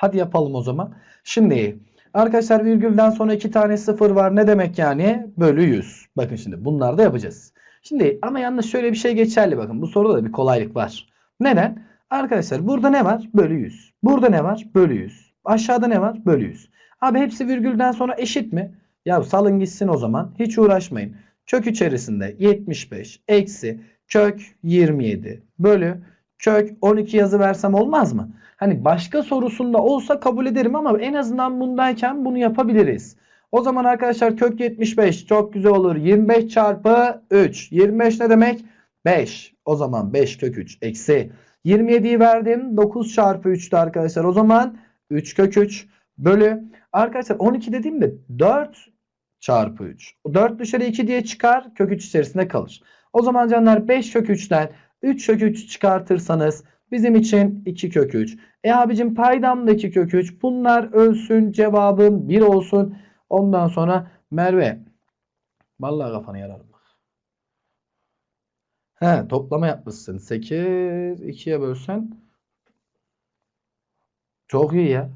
Hadi yapalım o zaman. Şimdi arkadaşlar virgülden sonra iki tane sıfır var. Ne demek yani? Bölü 100. Bakın şimdi bunları da yapacağız. Şimdi ama yalnız şöyle bir şey geçerli bakın. Bu soruda da bir kolaylık var. Neden? Arkadaşlar burada ne var? Bölü 100. Burada ne var? Bölü 100. Aşağıda ne var? Bölü 100. Abi hepsi virgülden sonra eşit mi? Ya salın gitsin o zaman. Hiç uğraşmayın. Kök içerisinde 75 eksi kök 27 bölü kök 12 yazı versem olmaz mı? Hani başka sorusunda olsa kabul ederim ama en azından bundayken bunu yapabiliriz. O zaman arkadaşlar kök 75 çok güzel olur. 25 çarpı 3. 25 ne demek? 5. O zaman 5 kök 3 eksi. 27'yi verdim. 9 çarpı 3'tü arkadaşlar. O zaman 3 kök 3 bölü. Arkadaşlar 12 dediğimde 4 çarpı 3. 4 dışarı 2 diye çıkar. Kök 3 içerisinde kalır. O zaman canlar 5 kök 3'ten 3 kök 3 çıkartırsanız bizim için 2 kök 3. E abicim paydamdaki kök 3. Bunlar ölsün cevabım 1 olsun. Ondan sonra Merve. Vallahi kafanı yararım. He toplama yapmışsın. 8 2'ye bölsen. Çok iyi ya.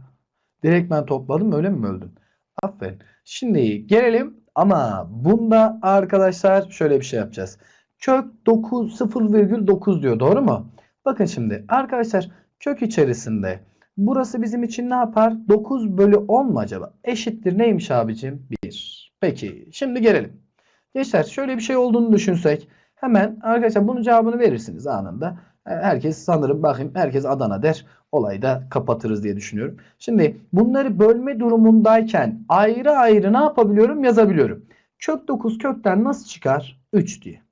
Direkt ben topladım öyle mi böldün? Aferin. Şimdi gelelim ama bunda arkadaşlar şöyle bir şey yapacağız. Kök 9 0,9 diyor doğru mu? Bakın şimdi arkadaşlar kök içerisinde burası bizim için ne yapar? 9 bölü 10 mu acaba? Eşittir neymiş abicim? 1. Peki şimdi gelelim. Gençler şöyle bir şey olduğunu düşünsek hemen arkadaşlar bunun cevabını verirsiniz anında. Herkes sanırım bakayım herkes Adana der. Olayı da kapatırız diye düşünüyorum. Şimdi bunları bölme durumundayken ayrı ayrı ne yapabiliyorum? Yazabiliyorum. Kök 9 kökten nasıl çıkar? 3 diye.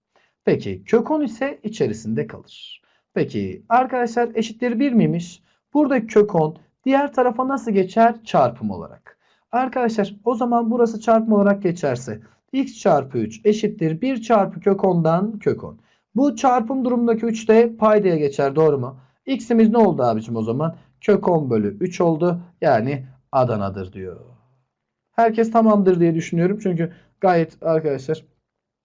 Peki kök 10 ise içerisinde kalır. Peki arkadaşlar eşittir 1 miymiş? Burada kök 10 diğer tarafa nasıl geçer? Çarpım olarak. Arkadaşlar o zaman burası çarpım olarak geçerse x çarpı 3 eşittir 1 çarpı kök 10'dan kök 10. Bu çarpım durumundaki 3 de paydaya geçer doğru mu? X'imiz ne oldu abicim o zaman? Kök 10 bölü 3 oldu. Yani Adana'dır diyor. Herkes tamamdır diye düşünüyorum. Çünkü gayet arkadaşlar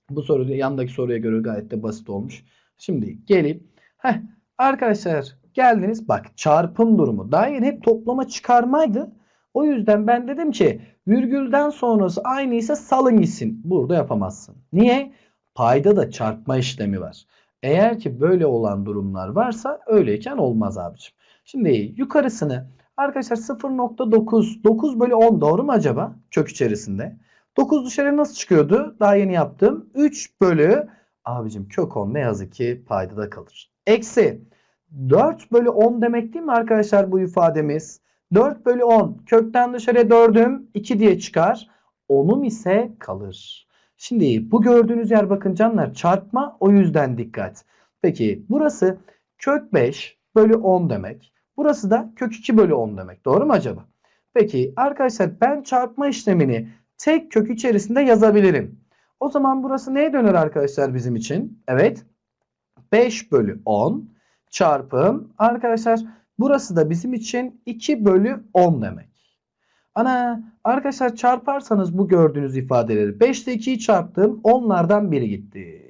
bu soru yandaki soruya göre gayet de basit olmuş. Şimdi gelip heh, arkadaşlar geldiniz bak çarpım durumu. Daha yeni hep toplama çıkarmaydı. O yüzden ben dedim ki virgülden sonrası aynıysa salın gitsin. Burada yapamazsın. Niye? Payda da çarpma işlemi var. Eğer ki böyle olan durumlar varsa öyleyken olmaz abicim. Şimdi yukarısını arkadaşlar 0.9 9 bölü 10 doğru mu acaba kök içerisinde? 9 dışarı nasıl çıkıyordu? Daha yeni yaptım. 3 bölü abicim kök 10 ne yazık ki paydada kalır. Eksi 4 bölü 10 demek değil mi arkadaşlar bu ifademiz? 4 bölü 10 kökten dışarıya 4'üm 2 diye çıkar. 10'um ise kalır. Şimdi bu gördüğünüz yer bakın canlar çarpma o yüzden dikkat. Peki burası kök 5 bölü 10 demek. Burası da kök 2 bölü 10 demek. Doğru mu acaba? Peki arkadaşlar ben çarpma işlemini tek kök içerisinde yazabilirim. O zaman burası neye döner arkadaşlar bizim için? Evet. 5 bölü 10 çarpım arkadaşlar burası da bizim için 2 bölü 10 demek. Ana arkadaşlar çarparsanız bu gördüğünüz ifadeleri 5 ile 2'yi çarptım. Onlardan biri gitti.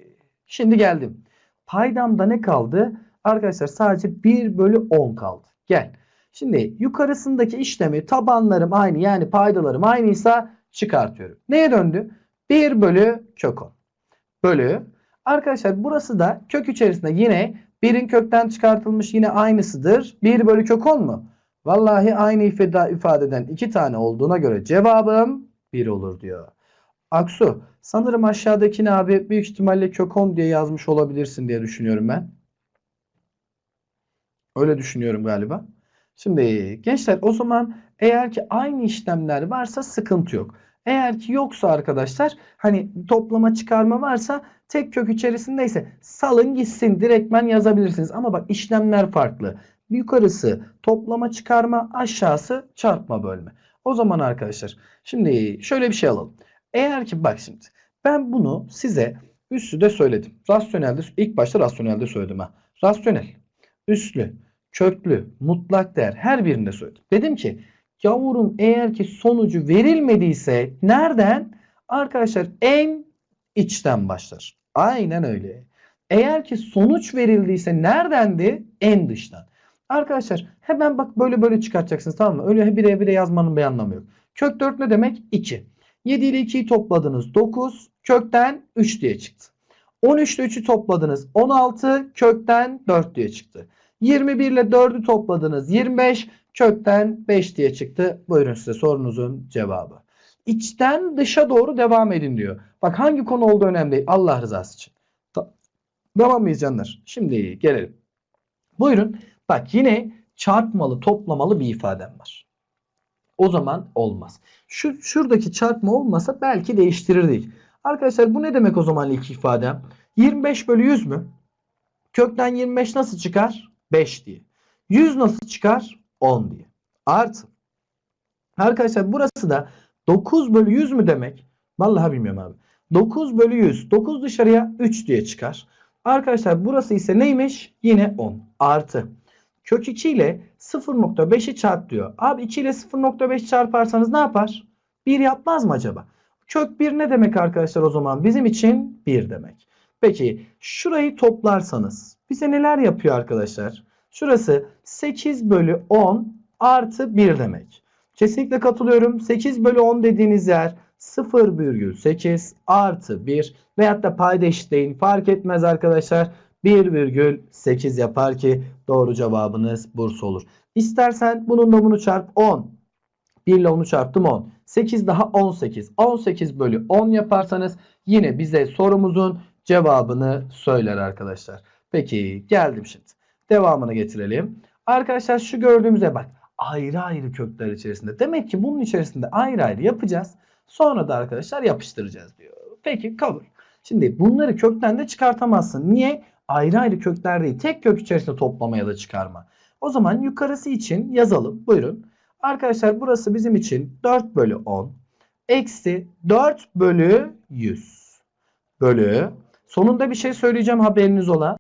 Şimdi geldim. Paydamda ne kaldı? Arkadaşlar sadece 1 bölü 10 kaldı. Gel. Şimdi yukarısındaki işlemi tabanlarım aynı yani paydalarım aynıysa çıkartıyorum. Neye döndü? 1 bölü kök 10. Bölü. Arkadaşlar burası da kök içerisinde yine 1'in kökten çıkartılmış yine aynısıdır. 1 bölü kök 10 mu? Vallahi aynı ifadeden iki tane olduğuna göre cevabım 1 olur diyor. Aksu sanırım aşağıdakini abi büyük ihtimalle kök 10 diye yazmış olabilirsin diye düşünüyorum ben. Öyle düşünüyorum galiba. Şimdi gençler o zaman eğer ki aynı işlemler varsa sıkıntı yok. Eğer ki yoksa arkadaşlar hani toplama çıkarma varsa tek kök içerisindeyse salın gitsin direktmen yazabilirsiniz. Ama bak işlemler farklı. Yukarısı toplama çıkarma aşağısı çarpma bölme. O zaman arkadaşlar şimdi şöyle bir şey alalım. Eğer ki bak şimdi ben bunu size üstü de söyledim. Rasyonelde ilk başta rasyonelde söyledim ha. Rasyonel, üslü, köklü, mutlak değer her birinde söyledim. Dedim ki yavrum eğer ki sonucu verilmediyse nereden? Arkadaşlar en içten başlar. Aynen öyle. Eğer ki sonuç verildiyse neredendi? En dıştan. Arkadaşlar hemen bak böyle böyle çıkartacaksınız tamam mı? Öyle bire bire yazmanın bir anlamı yok. Kök 4 ne demek? 2. 7 ile 2'yi topladınız 9. Kökten 3 diye çıktı. 13 ile 3'ü topladınız 16. Kökten 4 diye çıktı. 21 ile 4'ü topladınız 25. Kökten 5 diye çıktı. Buyurun size sorunuzun cevabı. İçten dışa doğru devam edin diyor. Bak hangi konu olduğu önemli değil. Allah rızası için. Ta- Devam mıyız canlar? Şimdi gelelim. Buyurun. Bak yine çarpmalı toplamalı bir ifadem var. O zaman olmaz. Şu şuradaki çarpma olmasa belki değiştirirdik. Arkadaşlar bu ne demek o zaman ilk ifadem? 25 bölü 100 mü? Kökten 25 nasıl çıkar? 5 diye. 100 nasıl çıkar? 10 diye. Artı. Arkadaşlar burası da 9 bölü 100 mü demek? Vallahi bilmiyorum abi. 9 bölü 100. 9 dışarıya 3 diye çıkar. Arkadaşlar burası ise neymiş? Yine 10. Artı. Kök 2 ile 0.5'i çarp diyor. Abi 2 ile 0.5 çarparsanız ne yapar? 1 yapmaz mı acaba? Kök 1 ne demek arkadaşlar o zaman? Bizim için 1 demek. Peki şurayı toplarsanız bize neler yapıyor arkadaşlar? Şurası 8 bölü 10 artı 1 demek. Kesinlikle katılıyorum. 8 bölü 10 dediğiniz yer 0,8 artı 1 veyahut da payda eşitleyin. Fark etmez arkadaşlar. 1,8 yapar ki doğru cevabınız Bursa olur. İstersen bunun da bunu çarp 10. 1 ile 10'u çarptım 10. 8 daha 18. 18 bölü 10 yaparsanız yine bize sorumuzun cevabını söyler arkadaşlar. Peki geldim şimdi. Devamını getirelim. Arkadaşlar şu gördüğümüze bak. Ayrı ayrı kökler içerisinde. Demek ki bunun içerisinde ayrı ayrı yapacağız. Sonra da arkadaşlar yapıştıracağız diyor. Peki kabul. Şimdi bunları kökten de çıkartamazsın. Niye? Ayrı ayrı kökler değil. Tek kök içerisinde toplama ya da çıkarma. O zaman yukarısı için yazalım. Buyurun. Arkadaşlar burası bizim için 4 bölü 10. Eksi 4 bölü 100. Bölü. Sonunda bir şey söyleyeceğim haberiniz ola.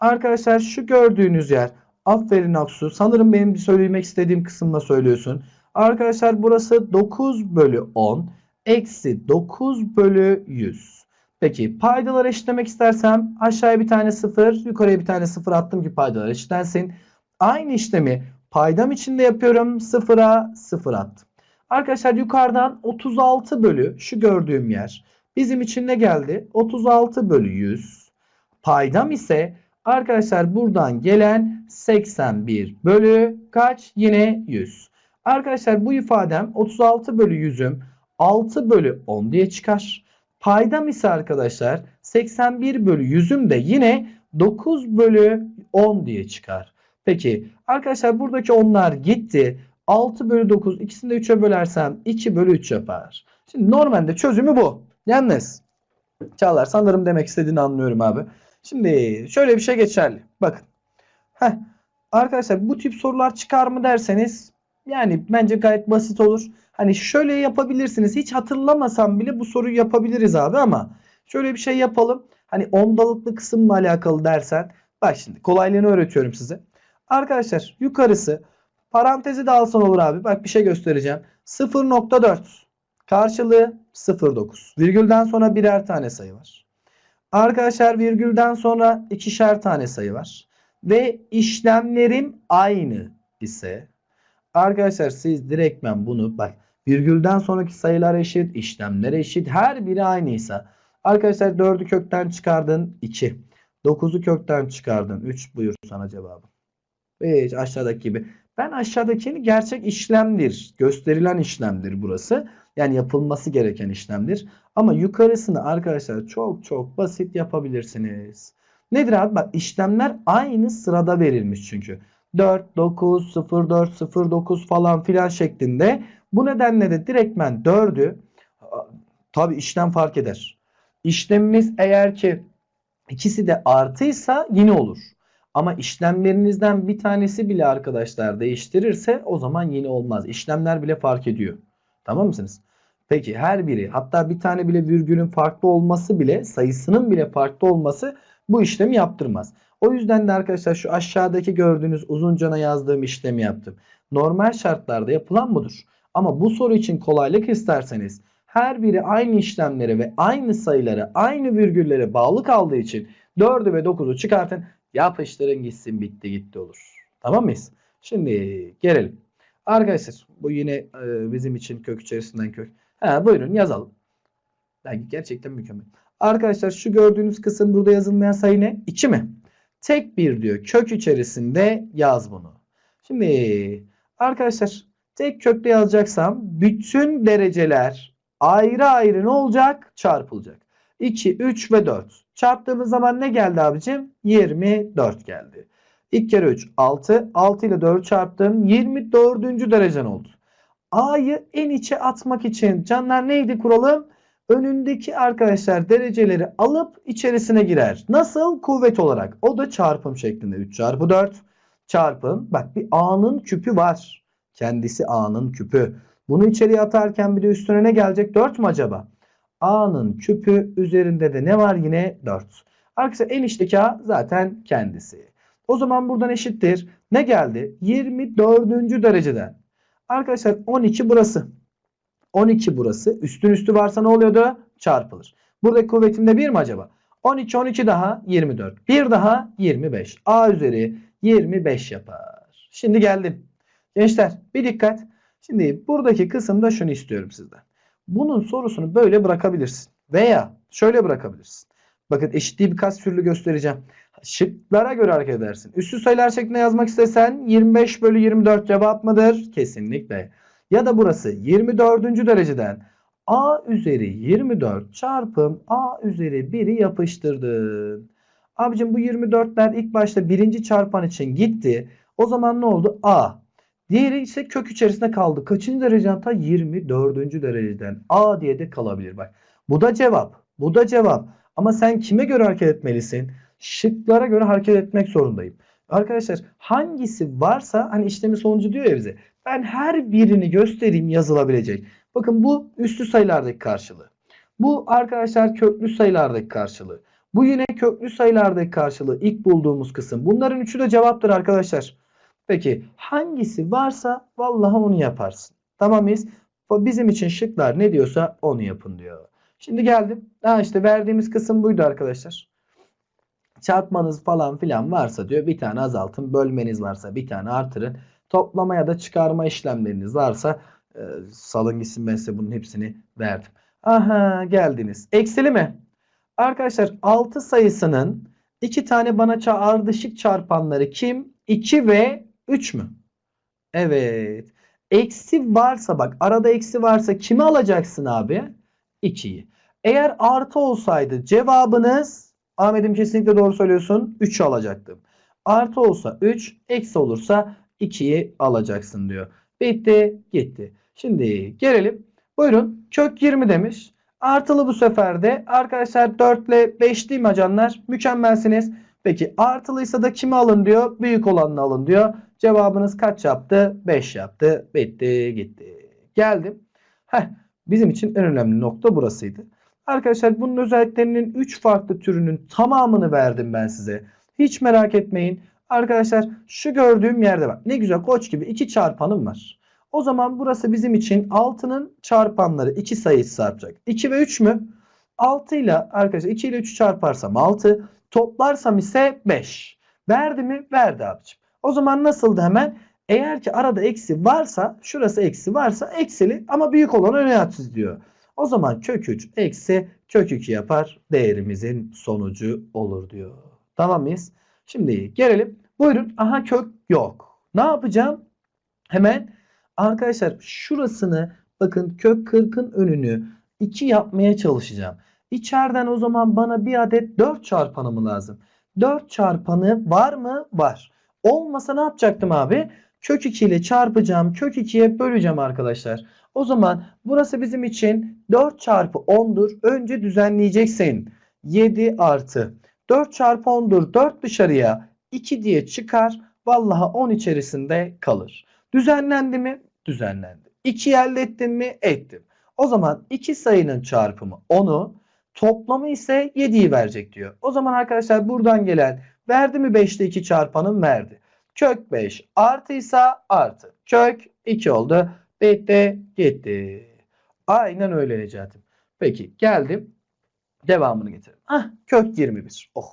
Arkadaşlar şu gördüğünüz yer. Aferin Aksu. Sanırım benim söylemek istediğim kısımda söylüyorsun. Arkadaşlar burası 9 bölü 10. Eksi 9 bölü 100. Peki paydaları eşitlemek istersem aşağıya bir tane 0 yukarıya bir tane 0 attım ki paydalar eşitlensin. Aynı işlemi paydam içinde yapıyorum. 0'a 0 attım. Arkadaşlar yukarıdan 36 bölü şu gördüğüm yer. Bizim için ne geldi? 36 bölü 100. Paydam ise arkadaşlar buradan gelen 81 bölü kaç? Yine 100. Arkadaşlar bu ifadem 36 bölü 100'üm 6 bölü 10 diye çıkar. Paydam ise arkadaşlar 81 bölü 100'üm de yine 9 bölü 10 diye çıkar. Peki arkadaşlar buradaki 10'lar gitti. 6 bölü 9 ikisini de 3'e bölersem 2 bölü 3 yapar. Şimdi normalde çözümü bu. Yalnız Çağlar sanırım demek istediğini anlıyorum abi. Şimdi şöyle bir şey geçerli. Bakın. Heh. Arkadaşlar bu tip sorular çıkar mı derseniz yani bence gayet basit olur. Hani şöyle yapabilirsiniz. Hiç hatırlamasam bile bu soruyu yapabiliriz abi ama şöyle bir şey yapalım. Hani ondalıklı kısımla alakalı dersen bak şimdi kolaylığını öğretiyorum size. Arkadaşlar yukarısı parantezi de alsan olur abi. Bak bir şey göstereceğim. 0.4 karşılığı 0.9. Virgülden sonra birer tane sayı var. Arkadaşlar virgülden sonra ikişer tane sayı var. Ve işlemlerim aynı ise arkadaşlar siz direktmen bunu bak virgülden sonraki sayılar eşit, işlemler eşit, her biri aynıysa arkadaşlar 4'ü kökten çıkardın 2. 9'u kökten çıkardın 3 buyur sana cevabım. Ve aşağıdaki gibi. Ben aşağıdakini gerçek işlemdir. Gösterilen işlemdir burası. Yani yapılması gereken işlemdir. Ama yukarısını arkadaşlar çok çok basit yapabilirsiniz. Nedir abi? Bak işlemler aynı sırada verilmiş çünkü. 4, 9, 0, 4, 0, 9 falan filan şeklinde. Bu nedenle de direktmen 4'ü tabi işlem fark eder. İşlemimiz eğer ki ikisi de artıysa yine olur. Ama işlemlerinizden bir tanesi bile arkadaşlar değiştirirse o zaman yine olmaz. İşlemler bile fark ediyor. Tamam mısınız? Peki her biri hatta bir tane bile virgülün farklı olması bile sayısının bile farklı olması bu işlemi yaptırmaz. O yüzden de arkadaşlar şu aşağıdaki gördüğünüz uzuncana yazdığım işlemi yaptım. Normal şartlarda yapılan budur. Ama bu soru için kolaylık isterseniz her biri aynı işlemlere ve aynı sayılara aynı virgüllere bağlı kaldığı için 4'ü ve 9'u çıkartın yapıştırın gitsin bitti gitti olur. Tamam mıyız? Şimdi gelelim. Arkadaşlar bu yine e, bizim için kök içerisinden kök. Ha, buyurun yazalım. Yani gerçekten mükemmel. Arkadaşlar şu gördüğünüz kısım burada yazılmayan sayı ne? 2 mi? Tek bir diyor. Kök içerisinde yaz bunu. Şimdi arkadaşlar tek kökte yazacaksam bütün dereceler ayrı ayrı ne olacak? Çarpılacak. 2, 3 ve 4. Çarptığımız zaman ne geldi abicim? 24 geldi. 2 kere 3 6. 6 ile 4 çarptım. 24. derecen oldu. A'yı en içe atmak için canlar neydi kuralım? Önündeki arkadaşlar dereceleri alıp içerisine girer. Nasıl? Kuvvet olarak. O da çarpım şeklinde. 3 çarpı 4 çarpım. Bak bir A'nın küpü var. Kendisi A'nın küpü. Bunu içeriye atarken bir de üstüne ne gelecek? 4 mü acaba? A'nın küpü üzerinde de ne var yine? 4. Arkadaşlar en içteki A zaten kendisi. O zaman buradan eşittir. Ne geldi? 24. dereceden. Arkadaşlar 12 burası. 12 burası. Üstün üstü varsa ne oluyordu? Çarpılır. Buradaki kuvvetimde 1 mi acaba? 12 12 daha 24. 1 daha 25. A üzeri 25 yapar. Şimdi geldim. Gençler bir dikkat. Şimdi buradaki kısımda şunu istiyorum sizden. Bunun sorusunu böyle bırakabilirsin. Veya şöyle bırakabilirsin. Bakın eşitliği birkaç türlü göstereceğim. Şıklara göre hareket edersin. Üstü sayılar şeklinde yazmak istesen 25 bölü 24 cevap mıdır? Kesinlikle. Ya da burası 24. dereceden a üzeri 24 çarpım a üzeri 1'i yapıştırdın. Abicim bu 24'ler ilk başta birinci çarpan için gitti. O zaman ne oldu? a. Diğeri ise kök içerisinde kaldı. Kaçıncı dereceden? Ta 24. dereceden. A diye de kalabilir. Bak. Bu da cevap. Bu da cevap. Ama sen kime göre hareket etmelisin? Şıklara göre hareket etmek zorundayım. Arkadaşlar hangisi varsa hani işlemin sonucu diyor ya bize. Ben her birini göstereyim yazılabilecek. Bakın bu üstü sayılardaki karşılığı. Bu arkadaşlar köklü sayılardaki karşılığı. Bu yine köklü sayılardaki karşılığı. ilk bulduğumuz kısım. Bunların üçü de cevaptır arkadaşlar. Peki hangisi varsa vallahi onu yaparsın. Tamam mıyız? Bizim için şıklar ne diyorsa onu yapın diyor. Şimdi geldim. Ha işte verdiğimiz kısım buydu arkadaşlar. Çarpmanız falan filan varsa diyor bir tane azaltın. Bölmeniz varsa bir tane artırın. Toplama ya da çıkarma işlemleriniz varsa e, salın gitsin ben size bunun hepsini verdim. Aha geldiniz. Eksili mi? Arkadaşlar 6 sayısının iki tane bana ardışık çarpanları kim? 2 ve 3 mü? Evet. Eksi varsa bak arada eksi varsa kimi alacaksın abi? 2'yi. Eğer artı olsaydı cevabınız Ahmet'im kesinlikle doğru söylüyorsun. 3'ü alacaktım. Artı olsa 3, eksi olursa 2'yi alacaksın diyor. Bitti, gitti. Şimdi gelelim. Buyurun. Kök 20 demiş. Artılı bu sefer de arkadaşlar 4 ile 5 değil mi canlar? Mükemmelsiniz. Peki artılıysa da kimi alın diyor? Büyük olanını alın diyor. Cevabınız kaç yaptı? 5 yaptı. Bitti, gitti. Geldim. Heh, bizim için en önemli nokta burasıydı. Arkadaşlar bunun özelliklerinin 3 farklı türünün tamamını verdim ben size. Hiç merak etmeyin. Arkadaşlar şu gördüğüm yerde bak. Ne güzel koç gibi 2 çarpanım var. O zaman burası bizim için 6'nın çarpanları 2 sayısı çarpacak. 2 ve 3 mü? 6 ile arkadaşlar 2 ile 3'ü çarparsam 6. Toplarsam ise 5. Verdi mi? Verdi abicim. O zaman nasıldı hemen? Eğer ki arada eksi varsa şurası eksi varsa eksili ama büyük olan öne yatsız diyor. O zaman kök 3 eksi kök 2 yapar. Değerimizin sonucu olur diyor. Tamam mıyız? Şimdi gelelim. Buyurun. Aha kök yok. Ne yapacağım? Hemen arkadaşlar şurasını bakın kök 40'ın önünü 2 yapmaya çalışacağım. İçeriden o zaman bana bir adet 4 çarpanı mı lazım? 4 çarpanı var mı? Var. Olmasa ne yapacaktım abi? Kök 2 ile çarpacağım. Kök 2'ye böleceğim arkadaşlar. O zaman burası bizim için 4 çarpı 10'dur. Önce düzenleyeceksin. 7 artı. 4 çarpı 10'dur. 4 dışarıya 2 diye çıkar. Vallahi 10 içerisinde kalır. Düzenlendi mi? Düzenlendi. 2 elde ettim mi? Ettim. O zaman iki sayının çarpımı 10'u toplamı ise 7'yi verecek diyor. O zaman arkadaşlar buradan gelen verdi mi 5'te 2 çarpanım verdi. Kök 5 artıysa artı. Kök 2 oldu. Bitti gitti. Aynen öyle Necati'm. Peki geldim. Devamını getirelim. Ah kök 21. Oh.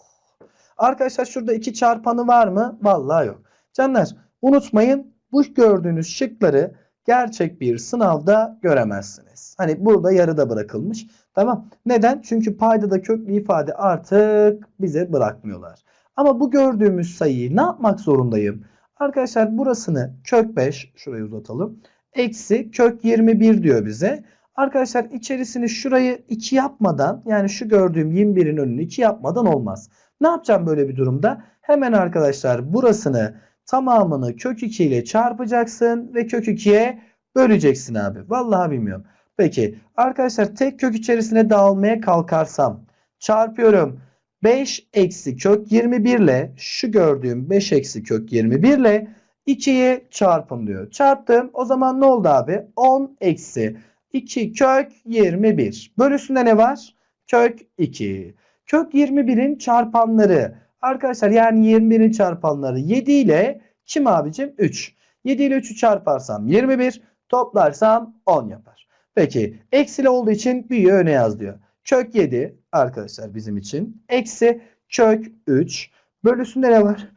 Arkadaşlar şurada 2 çarpanı var mı? Vallahi yok. Canlar unutmayın bu gördüğünüz şıkları gerçek bir sınavda göremezsiniz. Hani burada yarıda bırakılmış. Tamam. Neden? Çünkü paydada köklü ifade artık bize bırakmıyorlar. Ama bu gördüğümüz sayıyı ne yapmak zorundayım? Arkadaşlar burasını kök 5 şurayı uzatalım. Eksi kök 21 diyor bize. Arkadaşlar içerisini şurayı 2 yapmadan yani şu gördüğüm 21'in önünü 2 yapmadan olmaz. Ne yapacağım böyle bir durumda? Hemen arkadaşlar burasını tamamını kök 2 ile çarpacaksın ve kök 2'ye böleceksin abi. Vallahi bilmiyorum. Peki arkadaşlar tek kök içerisine dağılmaya kalkarsam çarpıyorum. 5 eksi kök 21 ile şu gördüğüm 5 eksi kök 21 ile 2'ye çarpın diyor. Çarptım. O zaman ne oldu abi? 10 eksi 2 kök 21. Bölüsünde ne var? Kök 2. Kök 21'in çarpanları. Arkadaşlar yani 21'in çarpanları 7 ile kim abicim? 3. 7 ile 3'ü çarparsam 21. Toplarsam 10 yapar. Peki eksili olduğu için büyüğü öne yaz diyor. Kök 7 arkadaşlar bizim için. Eksi kök 3. Bölüsünde ne var?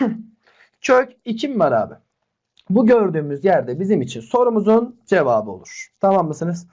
kök 2 mi var abi? Bu gördüğümüz yerde bizim için sorumuzun cevabı olur. Tamam mısınız?